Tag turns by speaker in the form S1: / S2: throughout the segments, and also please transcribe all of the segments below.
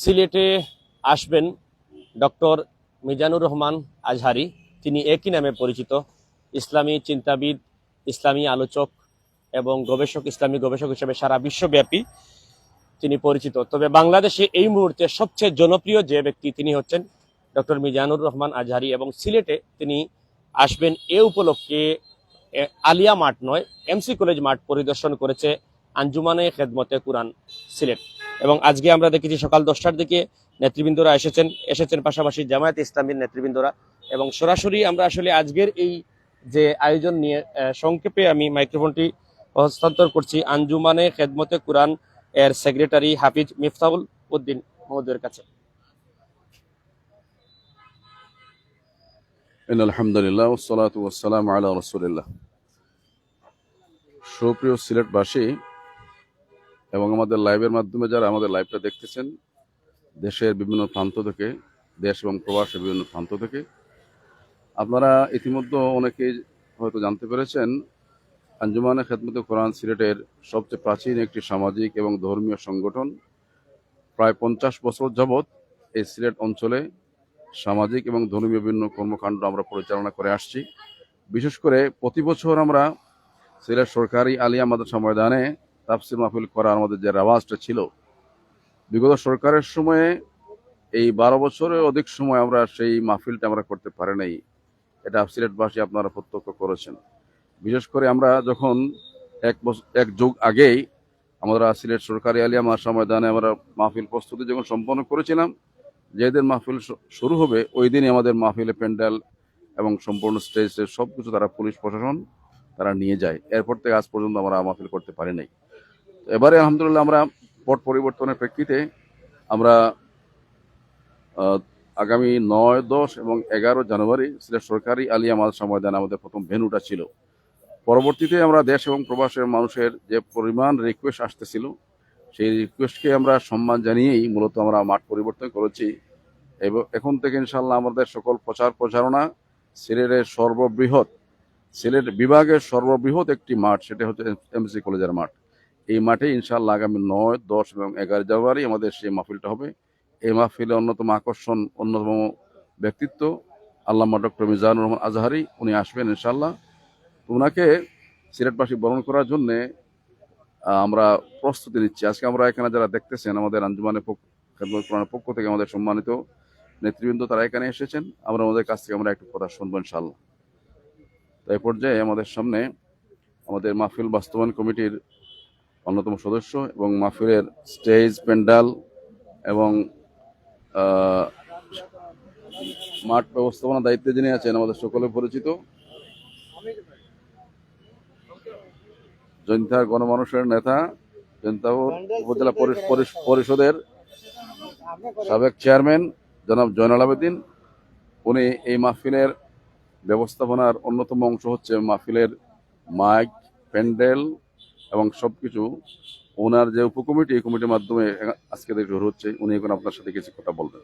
S1: সিলেটে আসবেন ডক্টর মিজানুর রহমান আজহারি। তিনি একই নামে পরিচিত। ইসলামী চিন্তাবিদ, ইসলামী আলোচক এবং গবেষক, ইসলামী গবেষক হিসেবে সারা বিশ্বব্যাপী তিনি পরিচিত। তবে বাংলাদেশে এই মুহূর্তে সবচেয়ে জনপ্রিয় যে ব্যক্তি তিনি হচ্ছেন, ডক্টর মিজানুর রহমান আজহারি এবং সিলেটে তিনি আসবেন এ উপলক্ষে আলিয়া মাঠ নয়, এমসি কলেজ মাঠ পরিদর্শন করেছে আঞ্জুমানে খেদমতে কুরআন সিলেট। এবং আজকে আমরা দেখেছি সকাল দশটার দিকে নেতৃবৃন্দরা এসেছেন এসেছেন পাশাপাশি জামায়াত ইসলামীর নেতৃবৃন্দরা। এবং সরাসরি আমরা আসলে আজকের এই যে আয়োজন নিয়ে সংক্ষেপে আমি মাইক্রোফোনটি হস্তান্তর করছি। আঞ্জুমানে খেদমতে কুরআন এর সেক্রেটারি হাফিজ মিফতাউল উদ্দিন মহোদয়ের কাছে।
S2: আলহামদুলিল্লাহ ওসলাত ওয়াসালাম আলা রসুলিল্লাহ। সুপ্রিয় সিলেটবাসী এবং আমাদের লাইভের মাধ্যমে যারা আমাদের লাইভটা দেখতেছেন, দেশের বিভিন্ন প্রান্ত থেকে, দেশ এবং প্রবাসের বিভিন্ন প্রান্ত থেকে, আপনারা ইতিমধ্যে অনেকেই হয়তো জানতে পেরেছেন আঞ্জুমানে খেদমতে কোরআন সিলেটের সবচেয়ে প্রাচীন একটি সামাজিক এবং ধর্মীয় সংগঠন। প্রায় পঞ্চাশ বছর যাবৎ এই সিলেট অঞ্চলে সামাজিক এবং ধর্মীয় বিভিন্ন কর্মকাণ্ড আমরা পরিচালনা করে আসছি। বিশেষ করে প্রতি বছর আমরা সিলেট সরকারি আলিয়া মাদ্রাসা ময়দানে তাফসির মাহফিল করার আমাদের যে রেওয়াজটা ছিল, বিগত সরকারের সময়ে এই বারো বছরের অধিক সময় আমরা সেই মাহফিলটা আমরা করতে পারি নাই। এটা সিলেটবাসী আপনারা প্রত্যক্ষ করেছেন। বিশেষ করে আমরা যখন এক বছর এক যুগ আগেই আমরা সিলেট সরকারি আলিয়া মাদ্রাসা ময়দানে আমরা মাহফিল প্রস্তুতি যখন সম্পন্ন করেছিলাম, যেদিন মাহফিল শুরু হবে, ওই দিনই আমাদের মাহফিলে প্যান্ডেল এবং সম্পূর্ণ স্টেজ সব কিছু তারা পুলিশ প্রশাসন তারা নিয়ে যায়। এরপর থেকে আজ পর্যন্ত আমরা মাহফিল করতে পারি নাই। এবারে আলহামদুলিল্লাহ আমরা পট পরিবর্তনের প্রেক্ষিতে আমরা আগামী নয়, দশ এবং এগারো জানুয়ারি সিলেট সরকারি আলিয়া মাদ্রাসা ময়দানে আমাদের প্রথম ভেনুটা ছিল। পরবর্তীতে আমরা দেশ এবং প্রবাসের মানুষের যে পরিমাণ রিকোয়েস্ট আসতেছিল, সেই রিকোয়েস্টকে আমরা সম্মান জানিয়েই মূলত আমরা মাঠ পরিবর্তন করেছি। এবং এখন থেকে ইনশাল্লাহ আমাদের সকল প্রচার প্রচারণা সিলেটের সর্ববৃহৎ, সিলেট বিভাগের সর্ববৃহৎ একটি মাঠ, সেটা হচ্ছে এমসি কলেজের মাঠ। এই মাঠে ইনশাল্লাহ আগামী নয়, দশ এবং এগারো জানুয়ারি আমাদের সেই মাহফিলটা হবে। এই মাহফিলে অন্যতম আকর্ষণ, অন্যতম ব্যক্তিত্ব আল্লামা ডক্টর মিজানুর রহমান আজহারি, উনি আসবেন ইনশাল্লাহ ওনাকে সিলেটবাসী বরণ করার জন্যে আমরা প্রস্তুতি নিচ্ছি। আজকে আমরা এখানে যারা দেখতেছেন, আমাদের আঞ্জুমানের পক্ষ, খেদমত কোরআনের পক্ষ থেকে আমাদের সম্মানিত নেতৃবৃন্দ, তারা এখানে এসেছেন। আমরা আমাদের কাছ থেকে আমরা একটু কথা শুনব ইনশাল্লাহ তো পর্যায়ে আমাদের সামনে আমাদের মাহফিল বাস্তবায়ন কমিটির অন্যতম সদস্য এবং মাহফিলের স্টেজ, প্যান্ডাল এবং মাঠ ব্যবস্থাপনা দায়িত্বে যিনি আছেন আমাদের সকলে পরিচিত। জৈন্তার গণমানুষের নেতা জৈন্তাপুর উপজেলা পরি- পরি- পরিষদের সাবেক চেয়ারম্যান জনাব জয়নাল আবেদিন। উনি এই মাহফিলের ব্যবস্থাপনার অন্যতম অংশ হচ্ছে মাহফিলের মাইক, প্যান্ডেল এবং সবকিছু ওনার যে উপকমিটি, এই কমিটির মাধ্যমে আজকে থেকে শুরু হচ্ছে। উনি এখন আপনার সাথে কিছু কথা বলবেন।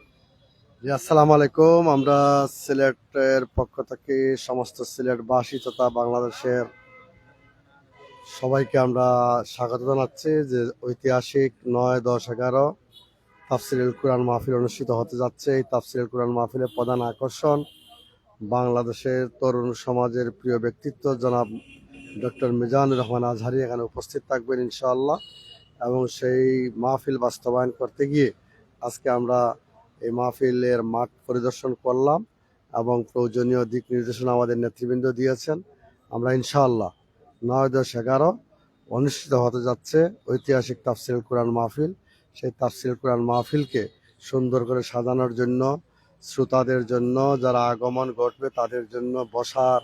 S3: জি, আসসালামু আলাইকুম। আমরা সিলেটের পক্ষ থেকে সমস্ত সিলেটবাসী তথা বাংলাদেশের সবাইকে আমরা স্বাগত জানাচ্ছি যে ঐতিহাসিক নয় দশ এগারো তাফসিরুল কোরআন মাহফিল অনুষ্ঠিত হতে যাচ্ছে। এই তাফসিরুল কোরআন মাহফিলের প্রধান আকর্ষণ বাংলাদেশের তরুণ সমাজের প্রিয় ব্যক্তিত্ব জনাব ডক্টর মিজানুর রহমান আজহারি এখানে উপস্থিত থাকবেন ইনশাআল্লাহ। এবং সেই মাহফিল বাস্তবায়ন করতে গিয়ে আজকে আমরা এই মাহফিলের মাঠ পরিদর্শন করলাম এবং প্রয়োজনীয় দিক নির্দেশনা আমাদের নেতৃবৃন্দ দিয়েছেন। আমরা ইনশাআল্লাহ নয় দশ এগারো অনুষ্ঠিত হতে যাচ্ছে ঐতিহাসিক তাফসিল কোরআন মাহফিল। সেই তাফসিল কোরআন মাহফিলকে সুন্দর করে সাজানোর জন্য, শ্রোতাদের জন্য, যারা আগমন ঘটবে তাদের জন্য বসার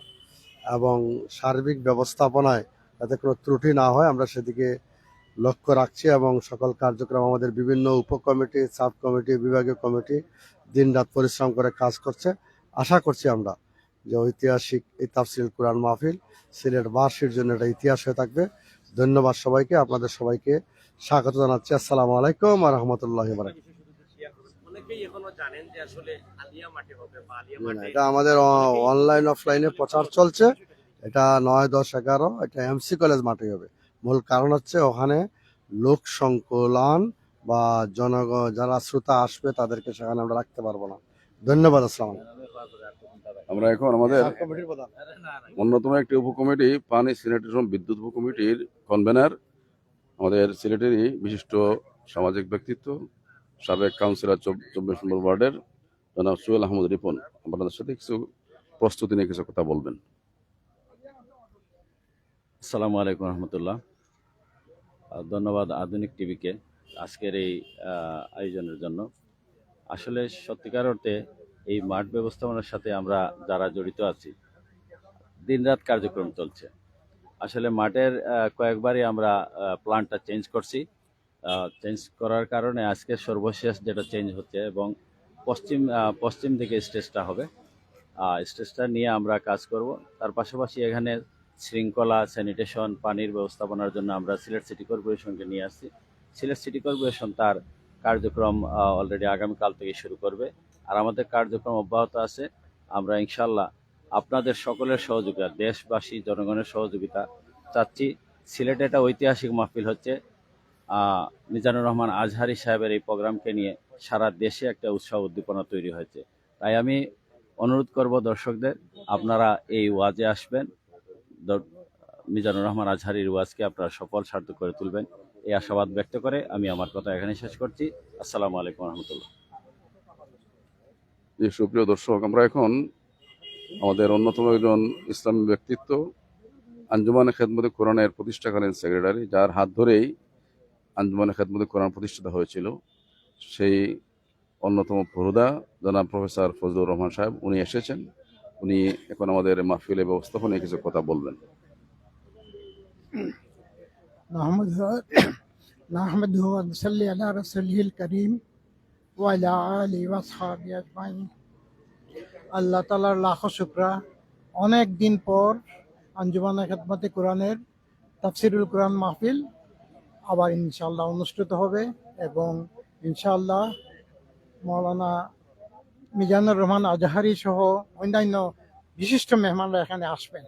S3: এবং সার্বিক ব্যবস্থাপনায় যাতে কোনো ত্রুটি না হয়, আমরা সেদিকে লক্ষ্য রাখছি এবং সকল কার্যক্রম আমাদের বিভিন্ন উপকমিটি সাব কমিটি বিভাগীয় কমিটি দিনরাত পরিশ্রম করে কাজ করছে। আশা করছি আমরা যে ঐতিহাসিক এই তাফসিল কোরআন মাহফিল সিলেটবাসীর জন্য এটা ইতিহাস হয়ে থাকবে। ধন্যবাদ সবাইকে, আপনাদের সবাইকে স্বাগত জানাচ্ছি। আসসালামু আলাইকুম আর রহমতুল্লাহ
S1: অনেকেই এখনও জানেন যে আসলে আলিয়া মাঠে হবে বা আলিয়া
S3: এটা আমাদের অনলাইন অফলাইনে প্রচার চলছে। এটা নয় দশ এগারো এটা এমসি কলেজ মাঠে হবে। মূল কারণ হচ্ছে ওখানে লোক সংকলন বা জনগণ যারা শ্রোতা আসবে তাদেরকে সেখানে আমরা রাখতে পারব না। ধন্যবাদ আসসালাম
S2: আমরা এখন আমাদের অন্যতম একটি উপকমিটি পানি স্যানিটেশন বিদ্যুৎ উপকমিটির কনভেনার আমাদের সিলেটেরই বিশিষ্ট সামাজিক ব্যক্তিত্ব। সাবেক কাউন্সিলর চব্বিশ নম্বর ওয়ার্ডের জনাব সুয়েল আহমদ রিপন। আপনাদের সাথে কিছু প্রস্তুতি নিয়ে কিছু কথা বলবেন।
S4: আসসালামু আলাইকুম রহমতুল্লাহ। ধন্যবাদ আধুনিক টিভিকে আজকের এই আয়োজনের জন্য। আসলে সত্যিকার অর্থে এই মাঠ ব্যবস্থাপনার সাথে আমরা যারা জড়িত আছি, দিনরাত কার্যক্রম চলছে। আসলে মাঠের কয়েকবারই আমরা প্ল্যানটা চেঞ্জ করছি। চেঞ্জ করার কারণে আজকে সর্বশেষ যেটা চেঞ্জ হচ্ছে এবং পশ্চিম পশ্চিম দিকে স্টেজটা হবে। স্টেজটা নিয়ে আমরা কাজ করব। তার পাশাপাশি এখানে শৃঙ্খলা স্যানিটেশন পানির ব্যবস্থাপনার জন্য আমরা সিলেট সিটি কর্পোরেশনকে নিয়ে আসছি। সিলেট সিটি কর্পোরেশন তার কার্যক্রম অলরেডি আগামীকাল থেকে শুরু করবে। আর আমাদের কার্যক্রম অব্যাহত আছে। আমরা ইনশাল্লাহ আপনাদের সকলের সহযোগিতা, দেশবাসী, জনগণের সহযোগিতা চাচ্ছি। সিলেটে একটা ঐতিহাসিক মাহফিল হচ্ছে। মিজানুর রহমান আজহারি সাহেবের এই প্রোগ্রামকে নিয়ে সারা দেশে একটা উৎসাহ উদ্দীপনা তৈরি হয়েছে। তাই আমি অনুরোধ করব দর্শকদের, আপনারা এই ওয়াজে আসবেন। মিজানুর রহমান আজহারির ওয়াজকে আপনারা সফল, সার্থক করে তুলবেন। এই আশাবাদ ব্যক্ত করে আমি আমার কথা এখানে শেষ করছি। আসসালামু আলাইকুম রহমতুল্লাহ।
S2: সুপ্রিয় দর্শক, আমরা এখন আমাদের অন্যতম একজন ইসলামী ব্যক্তিত্ব, আঞ্জুমানে খেদমতে কোরআনের প্রতিষ্ঠাকালীন সেক্রেটারি, যার হাত ধরেই আঞ্জুমানে খেদমতে কোরআন প্রতিষ্ঠিত হয়েছিল সেই অন্যতম ফরুদা জনাব প্রফেসর ফজলুর রহমান সাহেব উনি এসেছেন উনি এখন আমাদের মাহফিলে ব্যবস্থাপনায় কিছু কথা বলবেন
S5: نحمده نحمده ونصلي على رسوله الكريم وعلى آله وأصحابه أجمعين আল্লাহ তালার লাখো শুক্রা অনেক দিন পর আঞ্জুমানে খেদমতে কোরআনের তাফসিরুল কোরআন মাহফিল আবার ইনশাল্লাহ অনুষ্ঠিত হবে এবং ইনশাল্লাহ মৌলানা মিজানুর রহমান আজহারি সহ অন্যান্য বিশিষ্ট মেহমানরা এখানে আসবেন।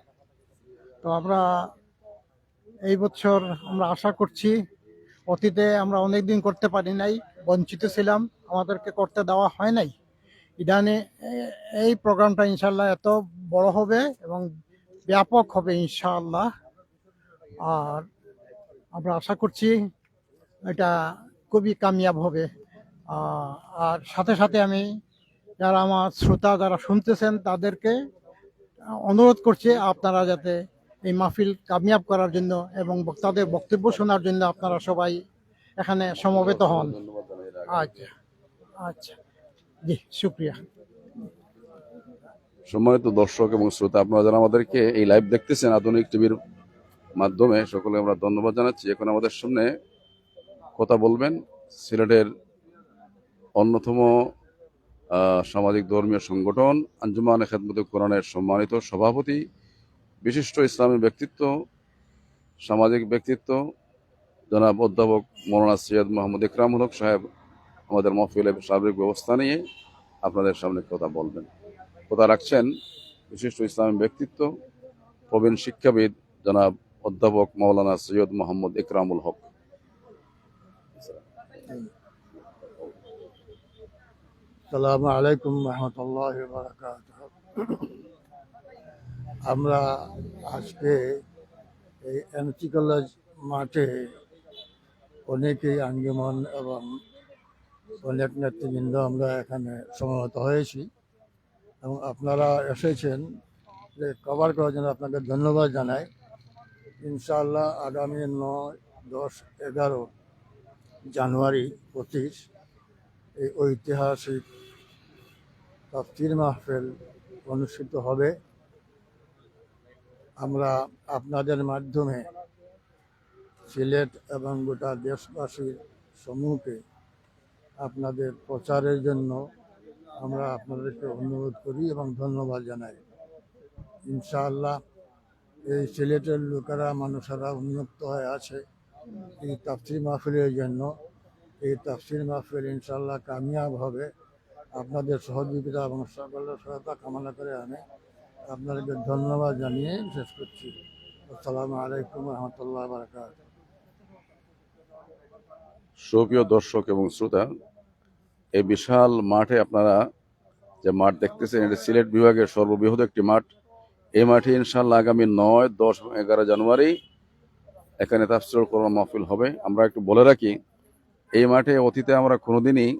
S5: তো আমরা এই বছর আমরা আশা করছি অতীতে আমরা অনেক দিন করতে পারি নাই, বঞ্চিত ছিলাম, আমাদেরকে করতে দেওয়া হয় নাই। ইদানে এই প্রোগ্রামটা ইনশাল্লাহ এত বড় হবে এবং ব্যাপক হবে ইনশাআল্লাহ। আর আমরা আশা করছি এটা খুবই কামিয়াব হবে। আর সাথে সাথে আমি যারা আমার শ্রোতা যারা শুনতেছেন তাদেরকে অনুরোধ করছি আপনারা যাতে এই মাহফিল কামিয়াব করার জন্য এবং বক্তাদের বক্তব্য শোনার জন্য আপনারা সবাই এখানে সমবেত হন। আচ্ছা আচ্ছা। জি শুক্রিয়া
S2: সম্মানিত দর্শক এবং শ্রোতা, আপনারা যারা আমাদেরকে এই লাইভ দেখতেছেন, আধুনিক টিভির মাধ্যমে সকলে আমরা ধন্যবাদ জানাচ্ছি। এখন আমাদের সামনে কথা বলবেন সিলেটের অন্যতম সামাজিক ধর্মীয় সংগঠন আঞ্জুমান খেদমত কোরআনের সম্মানিত সভাপতি, বিশিষ্ট ইসলামী ব্যক্তিত্ব, সামাজিক ব্যক্তিত্ব, জনাব অধ্যাপক মৌলানা সৈয়দ মোহাম্মদ ইকরামুল হক সাহেব, আমাদের মহফিলের সার্বিক ব্যবস্থা নিয়ে আপনাদের সামনে কথা বলবেন। কথা রাখছেন বিশিষ্ট ইসলামী ব্যক্তিত্ব, প্রবীণ শিক্ষাবিদ জনাব অধ্যাপক মৌলানা সৈয়দ মোহাম্মদ ইকরামুল হক।
S6: সালামু আলাইকুম রহমতুল্লাহ আমরা আজকে এই এমসি কলেজ মাঠে অনেকেই আঞ্জুমান এবং অনেক নেতৃবৃন্দ আমরা এখানে সমবেত হয়েছি এবং আপনারা এসেছেন যে কভার করার জন্য আপনাকে ধন্যবাদ জানাই। ইনশাআল্লাহ আগামী নয়, দশ, এগারো জানুয়ারি পঁচিশ এই ঐতিহাসিক তাফসির মাহফিল অনুষ্ঠিত হবে। আমরা আপনাদের মাধ্যমে সিলেট এবং গোটা দেশবাসীর সম্মুখে আপনাদের প্রচারের জন্য আমরা আপনাদেরকে অনুরোধ করি এবং ধন্যবাদ জানাই। ইনশাআল্লাহ এই সিলেটের লোকেরা, মানুষেরা উন্মুক্ত হয়ে আছে এই তাফসির মাহফিলের জন্য। এই তাফসির মাহফিল ইনশাল্লাহ কামিয়াব হবে। আপনাদের সহযোগিতা এবং সকলের সহায়তা কামনা করে আমি আপনাদেরকে ধন্যবাদ জানিয়ে শেষ করছি। আসসালামু আলাইকুম রহমতুল্লাহ বারকাত
S2: সুপ্রিয় দর্শক এবং শ্রোতা, এই বিশাল মাঠে আপনারা যে মাঠ দেখতেছেন, এটা সিলেট বিভাগের সর্ববৃহৎ একটি মাঠ। এই মাঠে ইনশাল্লাহ আগামী নয়, দশ এগারো জানুয়ারি এখানে তাফসিরুল কোরআন মাহফিল হবে। আমরা একটু বলে রাখি এই মাঠে অতীতে আমরা কোনোদিনই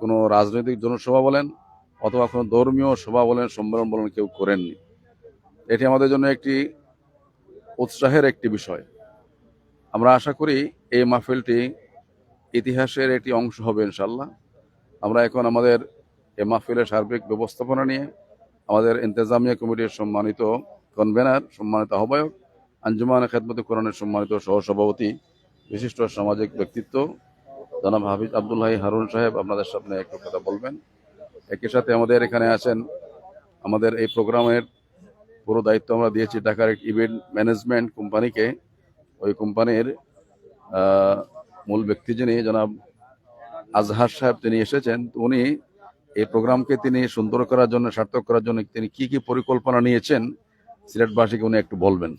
S2: কোনো রাজনৈতিক জনসভা বলেন অথবা কোনো ধর্মীয় সভা বলেন, সম্মেলন বলেন কেউ করেননি। এটি আমাদের জন্য একটি উৎসাহের একটি বিষয়। আমরা আশা করি এই মাহফিলটি ইতিহাসের একটি অংশ হবে ইনশাল্লাহ আমরা এখন আমাদের এই মাহফিলের সার্বিক ব্যবস্থাপনা নিয়ে আমাদের ইন্তেজামিয়া কমিটির সম্মানিত কনভেনার সম্মানিত আহ্বায়ক, আঞ্জুমান খেদমত কোরআনের সম্মানিত সহসভাপতি, বিশিষ্ট সামাজিক ব্যক্তিত্ব, জনাব হাফিজ আবদুল্লাহ হারুন সাহেব আপনাদের সামনে একটু কথা বলবেন। একই সাথে আমাদের এখানে আছেন আমাদের এই প্রোগ্রামের পুরো দায়িত্ব আমরা দিয়েছি ঢাকার একটি ইভেন্ট ম্যানেজমেন্ট কোম্পানিকে ওই কোম্পানির মূল ব্যক্তি যিনি জনাব আজহার সাহেব তিনি এসেছেন উনি এই প্রোগ্রামকে তিনি সুন্দর করার জন্য, সার্থক করার জন্য তিনি কি কি পরিকল্পনা নিয়েছেন, সিলেটবাসীকে উনি একটু বলবেন।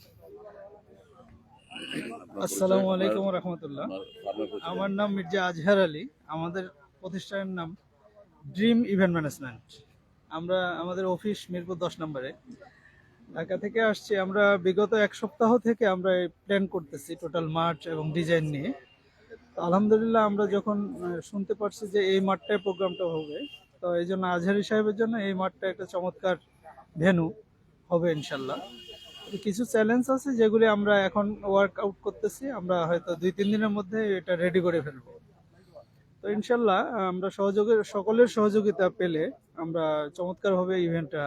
S7: আসসালামু আলাইকুম রহমতুল্লাহ। আমার নাম মির্জা আজহার আলী। আমাদের প্রতিষ্ঠানের নাম ড্রিম ইভেন্ট ম্যানেজমেন্ট। আমরা আমাদের অফিস মিরপুর দশ নম্বরে। ঢাকা থেকে আসছি আমরা, বিগত এক সপ্তাহ থেকে আমরা প্ল্যান করতেছি টোটাল মার্চ এবং ডিজাইন নিয়ে। আলহামদুলিল্লাহ আমরা যখন শুনতে পারছি যে এই মাঠটায় প্রোগ্রামটা হবে তো এই জন্য আজহারি সাহেবের জন্য এই মাঠটা একটা চমৎকার ভেনু হবে ইনশাল্লাহ। কিছু চ্যালেঞ্জ আছে যেগুলি আমরা এখন ওয়ার্ক আউট করতেছি আমরা হয়তো দুই তিন দিনের মধ্যে এটা রেডি করে ফেলব। তো ইনশাল্লাহ আমরা সহযোগের সকলের সহযোগিতা পেলে আমরা চমৎকারভাবে ইভেন্টটা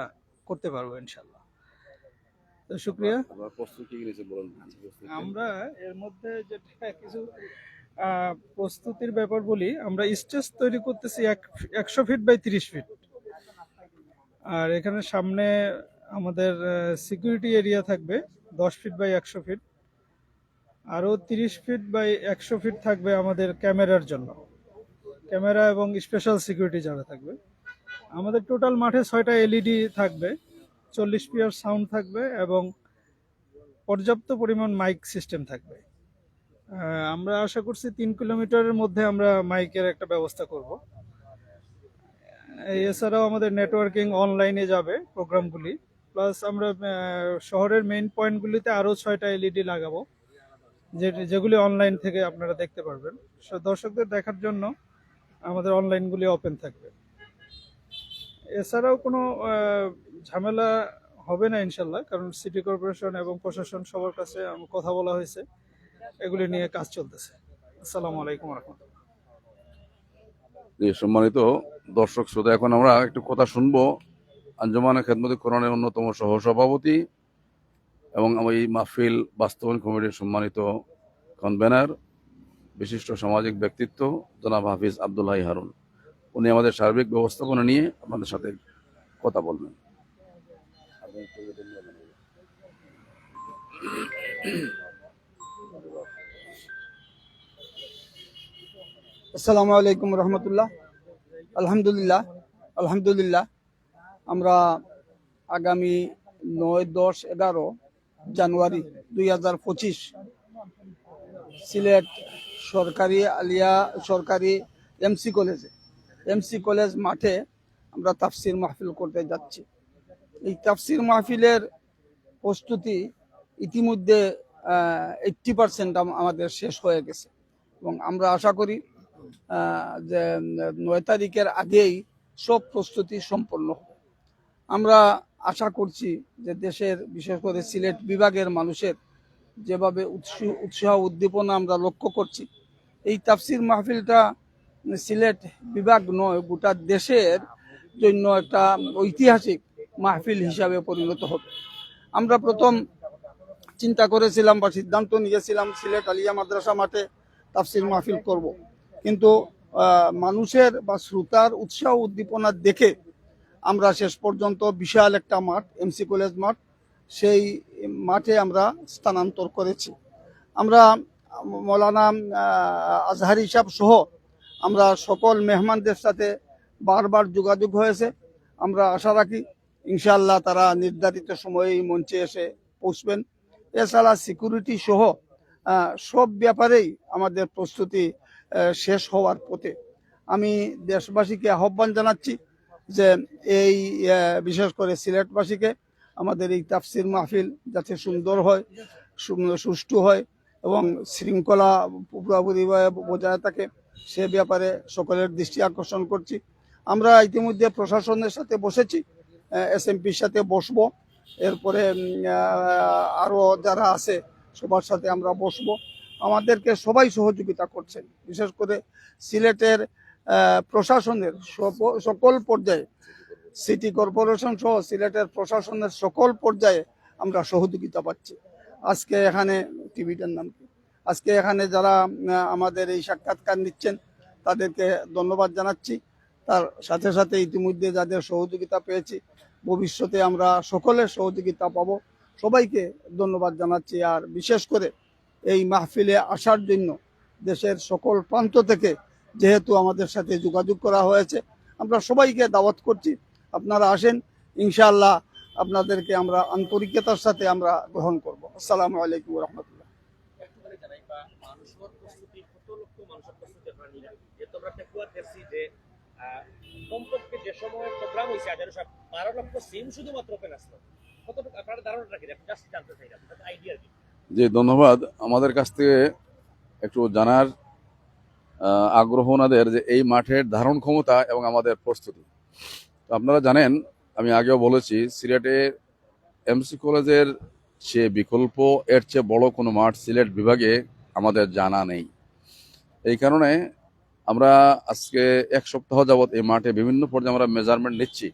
S7: করতে পারব ইনশাল্লাহ। তো শুক্রিয়া। আমরা এর মধ্যে যেটা কিছু আহ, প্রস্তুতির ব্যাপার বলি আমরা স্টেজ তৈরি করতেছি এক, একশো ফিট বাই তিরিশ ফিট আর এখানে সামনে আমাদের সিকিউরিটি এরিয়া থাকবে, দশ ফিট বাই একশো ফিট আরও তিরিশ ফিট বাই একশো ফিট থাকবে আমাদের ক্যামেরার জন্য। ক্যামেরা এবং স্পেশাল সিকিউরিটি যারা থাকবে। আমাদের টোটাল মাঠে ছয়টা এলইডি থাকবে, চল্লিশ পিয়ার সাউন্ড থাকবে এবং পর্যাপ্ত পরিমাণ মাইক সিস্টেম থাকবে। আমরা আশা করছি তিন কিলোমিটারের মধ্যে আমরা মাইকের একটা ব্যবস্থা করব। এছাড়াও আমাদের নেটওয়ার্কিং অনলাইনে যাবে প্রোগ্রামগুলি প্লাস আমরা শহরের মেইন পয়েন্টগুলিতে আরও ছয়টা এলইডি লাগাবো, যে, যেগুলি অনলাইন থেকে আপনারা দেখতে পারবেন। দর্শকদের দেখার জন্য আমাদের অনলাইনগুলি ওপেন থাকবে। এছাড়াও কোনো ঝামেলা হবে না ইনশাল্লাহ, কারণ সিটি কর্পোরেশন এবং প্রশাসন সবার কাছে কথা বলা হয়েছে। এগুলি নিয়ে কাজ চলতেছে। আসসালামু আলাইকুম রহমতুল্লাহ
S2: সম্মানিত দর্শক শ্রোতা এখন আমরা একটু কথা শুনব আঞ্জুমান খেদমতি কোরআনের অন্যতম সহসভাপতি এবং এই মাহফিল বাস্তবায়ন কমিটির সম্মানিত কনভেনার বিশিষ্ট সামাজিক ব্যক্তিত্ব জনাব হাফিজ আবদুল্লাহ হারুন। উনি আমাদের সার্বিক ব্যবস্থাপনা নিয়ে আপনাদের সাথে কথা বলবেন।
S8: আসসালামু আলাইকুম রহমতুল্লাহ। আলহামদুলিল্লাহ আলহামদুলিল্লাহ। আমরা আগামী নয় দশ এগারো জানুয়ারি দুই হাজার পঁচিশ সিলেট সরকারি আলিয়া সরকারি এমসি কলেজে এমসি কলেজ মাঠে আমরা তাফসির মাহফিল করতে যাচ্ছি। এই তাফসির মাহফিলের প্রস্তুতি ইতিমধ্যে এইট্টি পার্সেন্ট আমাদের শেষ হয়ে গেছে এবং আমরা আশা করি নয় তারিখের আগেই সব প্রস্তুতি সম্পন্ন হবে আমরা আশা করছি যে দেশের, বিশেষ করে সিলেট বিভাগের মানুষের যেভাবে উৎস- উৎসাহ, উদ্দীপনা আমরা লক্ষ্য করছি, এই তাফসির মাহফিলটা সিলেট বিভাগ নয়, গোটা দেশের জন্য একটা ঐতিহাসিক মাহফিল হিসাবে পরিণত হবে আমরা প্রথম চিন্তা করেছিলাম বা সিদ্ধান্ত নিয়েছিলাম, সিলেট আলিয়া মাদ্রাসা মাঠে তাফসির মাহফিল করব। কিন্তু মানুষের বা শ্রোতার উৎসাহ উদ্দীপনা দেখে আমরা শেষ পর্যন্ত বিশাল একটা মাঠ এমসি কলেজ মাঠ, সেই মাঠে আমরা স্থানান্তর করেছি। আমরা মৌলানা আজহারি সাহেব সহ আমরা সকল মেহমানদের সাথে বারবার যোগাযোগ হয়েছে। আমরা আশা রাখি, ইনশাআল্লাহ তারা নির্ধারিত সময়ে এই মঞ্চে এসে পৌঁছবেন। এছাড়া সিকিউরিটি সহ সব ব্যাপারেই আমাদের প্রস্তুতি শেষ হওয়ার পথে আমি দেশবাসীকে আহ্বান জানাচ্ছি যে এই বিশেষ করে সিলেটবাসীকে আমাদের এই তাফসির মাহফিল যাতে সুন্দর হয় সুষ্ঠু হয় এবং শৃঙ্খলা পুরোপুরিভাবে বজায় থাকে সে ব্যাপারে সকলের দৃষ্টি আকর্ষণ করছি। আমরা ইতিমধ্যে প্রশাসনের সাথে বসেছি এস এমপির সাথে বসবো, এরপরে আরও যারা আছে সবার সাথে আমরা বসবো। আমাদেরকে সবাই সহযোগিতা করছেন। বিশেষ করে সিলেটের প্রশাসনের সকল পর্যায়ে, সিটি কর্পোরেশন সহ সিলেটের প্রশাসনের সকল পর্যায়ে আমরা সহযোগিতা পাচ্ছি। আজকে এখানে টিভিটার নাম কি? আজকে এখানে যারা আমাদের এই সাক্ষাৎকার নিচ্ছেন, তাদেরকে ধন্যবাদ জানাচ্ছি। তার সাথে সাথে ইতিমধ্যে যাদের সহযোগিতা পেয়েছি, ভবিষ্যতে আমরা সকলের সহযোগিতা পাবো। সবাইকে ধন্যবাদ জানাচ্ছি। আর বিশেষ করে এই মাহফিলে আসার জন্য দেশের সকল প্রান্ত থেকে যেহেতু আমাদের সাথে যোগাযোগ করা হয়েছে, আমরা সবাইকে দাওয়াত করছি। আপনারা আসেন, ইনশাআল্লাহ আপনাদেরকে আমরা আন্তরিকতার সাথে আমরা গ্রহণ করব। আসসালামু আলাইকুম রহমতুল্লাহ
S1: লক্ষ সিম শুধুমাত্র ওপেন আসলো আপনারা জাস্ট জানতে চাই আইডিয়া কি?
S2: জি ধন্যবাদ, আমাদের কাছ থেকে একটু জানার আগ্রহ ওনাদের যে এই মাঠের ধারণ ক্ষমতা এবং আমাদের প্রস্তুতি। তো আপনারা জানেন, আমি আগেও বলেছি, সিলেটে এমসি কলেজের সে বিকল্প, এর চেয়ে বড় কোনো মাঠ সিলেট বিভাগে আমাদের জানা নেই। এই কারণে আমরা আজকে এক সপ্তাহ যাবত এই মাঠে বিভিন্ন পর্যায়ে আমরা মেজারমেন্ট নিচ্ছি।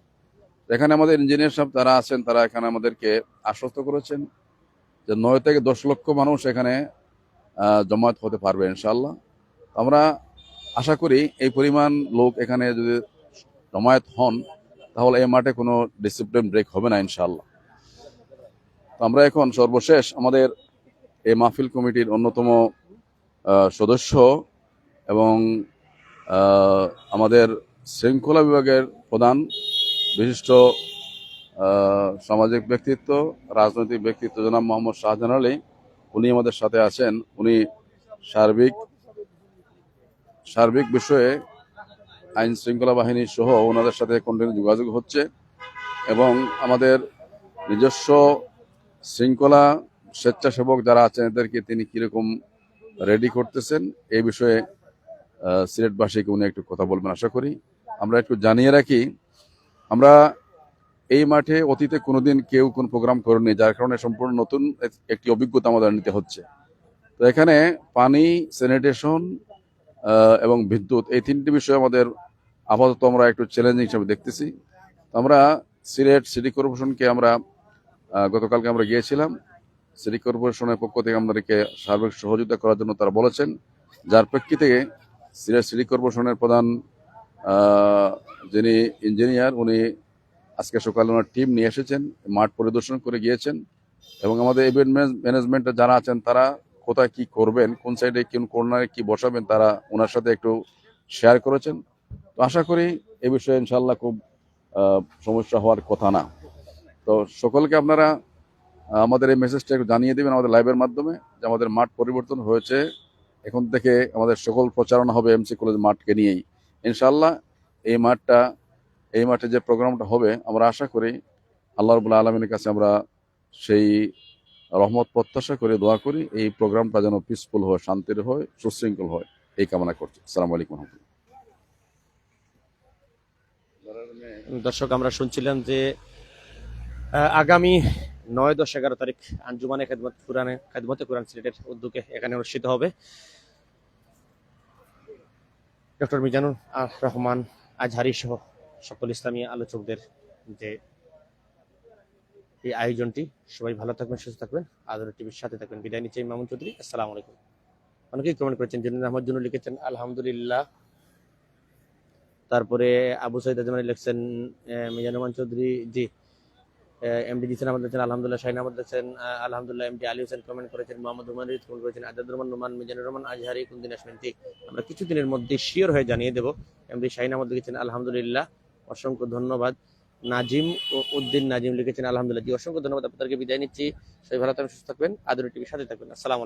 S2: এখানে আমাদের ইঞ্জিনিয়ার সাহেব তারা আছেন, তারা এখানে আমাদেরকে আশ্বস্ত করেছেন। যে নয় থেকে দশ লক্ষ মানুষ এখানে জমায়েত হতে পারবে ইনশাল্লাহ আমরা আশা করি এই পরিমাণ লোক এখানে যদি জমায়েত হন, তাহলে এই মাঠে কোনো ডিসিপ্লিন ব্রেক হবে না ইনশাল্লাহ আমরা এখন সর্বশেষ আমাদের এই মাহফিল কমিটির অন্যতম সদস্য এবং আমাদের শৃঙ্খলা বিভাগের প্রধান বিশিষ্ট সামাজিক ব্যক্তিত্ব, রাজনৈতিক ব্যক্তিত্ব, জনাব মোহাম্মদ শাহজাহান আলী, উনি আমাদের সাথে আছেন। উনি সার্বিক সার্বিক বিষয়ে আইন শৃঙ্খলা বাহিনী সহ ওনাদের সাথে কন্টিনিউ যোগাযোগ হচ্ছে এবং আমাদের নিজস্ব শৃঙ্খলা স্বেচ্ছাসেবক যারা আছেন, এদেরকে তিনি কীরকম রেডি করতেছেন এই বিষয়ে সিলেটবাসীকে উনি একটু কথা বলবেন, আশা করি। আমরা একটু জানিয়ে রাখি, আমরা এই মাঠে অতীতে কোনোদিন কেউ কোন প্রোগ্রাম করেনি, যার কারণে সম্পূর্ণ নতুন একটি অভিজ্ঞতা আমাদের নিতে হচ্ছে। তো এখানে পানি স্যানিটেশন এবং বিদ্যুৎ, এই তিনটি বিষয় আমাদের আপাতত আমরা একটু চ্যালেঞ্জিং হিসেবে দেখতেছি। আমরা সিলেট সিটি কর্পোরেশনকে আমরা গতকালকে আমরা গিয়েছিলাম। সিটি কর্পোরেশনের পক্ষ থেকে আমাদেরকে সার্বিক সহযোগিতা করার জন্য তারা বলেছেন। যার প্রেক্ষিতে সিলেট সিটি কর্পোরেশনের প্রধান যিনি ইঞ্জিনিয়ার উনি আজকে সকালে ওনার টিম নিয়ে এসেছেন, মাঠ পরিদর্শন করে গিয়েছেন এবং আমাদের ইভেন্ট ম্যানেজমেন্টে যারা আছেন তারা কোথায় কি করবেন, কোন সাইডে কোন কর্নারে কি বসাবেন তারা ওনার সাথে একটু শেয়ার করেছেন। তো আশা করি এ বিষয়ে ইনশাল্লাহ খুব সমস্যা হওয়ার কথা না। তো সকলকে আপনারা আমাদের এই মেসেজটা একটু জানিয়ে দেবেন আমাদের লাইভের মাধ্যমে যে আমাদের মাঠ পরিবর্তন হয়েছে। এখন থেকে আমাদের সকল প্রচারণা হবে এমসি কলেজ মাঠকে নিয়েই। ইনশাল্লাহ এই মাঠটা এই মাঠে যে প্রোগ্রামটা হবে, আমরা আশা করি আল্লাহ রবুল্লা আলমিনের কাছে আমরা সেই রহমত প্রত্যাশা করে দোয়া করি, এই প্রোগ্রামটা যেন পিসফুল হয়, শান্তির হয়, সুশৃঙ্খল হয়, এই কামনা করছি। সালাম আলাইকুম রহমতুল্লাহ।
S1: দর্শক, আমরা শুনছিলাম যে আগামী নয় দশ এগারো তারিখ আঞ্জুমানে খেদমত কোরআনে খেদমতে কোরআন সিলেটের উদ্যোগে এখানে অনুষ্ঠিত হবে। ডক্টর মিজানুর রহমান আজহারি সহ সকল ইসলামী আলোচকদের যে এই আয়োজনটি, সবাই ভালো থাকবেন, সুস্থ থাকবেন। আদর টিভির সাথে থাকবেন। বিদায় নিচ্ছে মামুন চৌধুরী। আসসালামু আলাইকুম। অনেকেই কমেন্ট করেছেন জেনুন আহমদ জুনু লিখেছেন, আলহামদুলিল্লাহ। তারপরে আবু সাইদ আজমানি লিখছেন রহমান চৌধুরী, জি। এমডি দিচ্ছেন আমাদের লিখছেন, আলহামদুলিল্লাহ। শাহিন আহমদ লিখছেন আলহামদুলিল্লাহ। এমডি আলী হোসেন কমেন্ট করেছেন, মোহাম্মদ রহমান রিদ কমেন্ট করেছেন, আজাদ রহমান নোমান, মিজানুর রহমান আজহারি, কোন দিন আসবেন? আমরা কিছুদিনের মধ্যে শিওর হয়ে জানিয়ে দেবো। এমডি শাহিন আহমদ লিখেছেন, আলহামদুলিল্লাহ। অসংখ্য ধন্যবাদ। নাজিম ও উদ্দিন নাজিম লিখেছেন, আলহামদুলিল্লাহ। জি, অসংখ্য ধন্যবাদ। আপনাদেরকে বিদায় নিচ্ছি। সবাই ভালো থাকবেন, সুস্থ থাকবেন। আদর টিভির সাথে থাকবেন। আসসালাম